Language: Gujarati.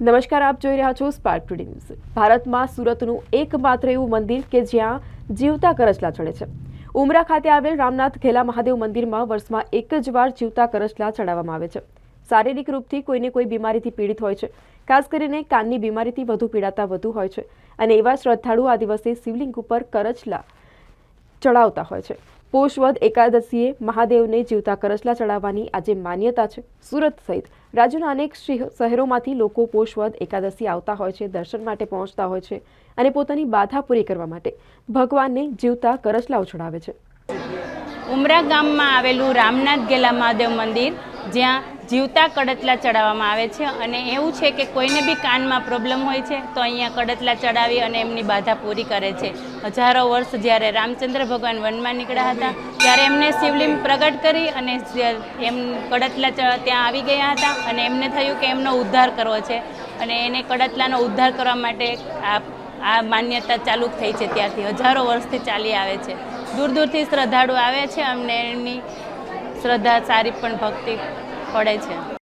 નમસ્કાર, આપ જોઈ રહ્યા છો સ્પાર્ક ટુડે ન્યૂઝ ભારતમાં સુરતનું એકમાત્ર એવું મંદિર કે જ્યાં જીવતા કરચલા ચડે છે. ઉમરા ખાતે આવેલ રામનાથ ખેલા મહાદેવ મંદિરમાં વર્ષમાં એક જ વાર જીવતા કરચલા ચડાવવામાં આવે છે. શારીરિક રૂપથી કોઈને કોઈ બીમારીથી પીડિત હોય છે. ખાસ કરીને કાનની બીમારીથી વધુ પીડાતા વધુ હોય છે. અને એવા શ્રદ્ધાળુ આ દિવસે શિવલિંગ ઉપર કરચલા ચડાવતા હોય છે. પોષવદ એકાદશીએ મહાદેવને જીવતા કરચલા ચડાવવાની આજે માન્યતા છે. સુરત સહિત રાજ્યના અનેક શહેર- શહેરોમાંથી લોકો પોષવદ એકાદશી આવતા હોય છે, દર્શન માટે પહોંચતા હોય છે અને પોતાની બાધા પૂરી કરવા માટે ભગવાનને જીવતા કરચલાઓ ચડાવે છે. ઉમરા ગામમાં આવેલું રામનાથ ગેલા મહાદેવ મંદિર જ્યાં જીવતા કડતલા ચડાવવામાં આવે છે અને એવું છે કે કોઈને બી કાનમાં પ્રોબ્લેમ હોય છે, તો અહીંયા કડતલા ચડાવી અને એમની બાધા પૂરી કરે છે. હજારો વર્ષ જ્યારે રામચંદ્ર ભગવાન વનમાં નીકળ્યા હતા, ત્યારે એમને શિવલિંગ પ્રગટ કરી અને એમ કડતલા ત્યાં આવી ગયા હતા અને એમને થયું કે એમનો ઉદ્ધાર કરવો છે. અને એને કડતલાનો ઉદ્ધાર કરવા માટે આ આ માન્યતા ચાલુ થઈ છે ત્યારથી હજારો વર્ષથી ચાલી આવે છે. દૂર દૂરથી શ્રદ્ધાળુ આવે છે અમને એમની શ્રદ્ધા સારી પણ ભક્તિ પડે છે.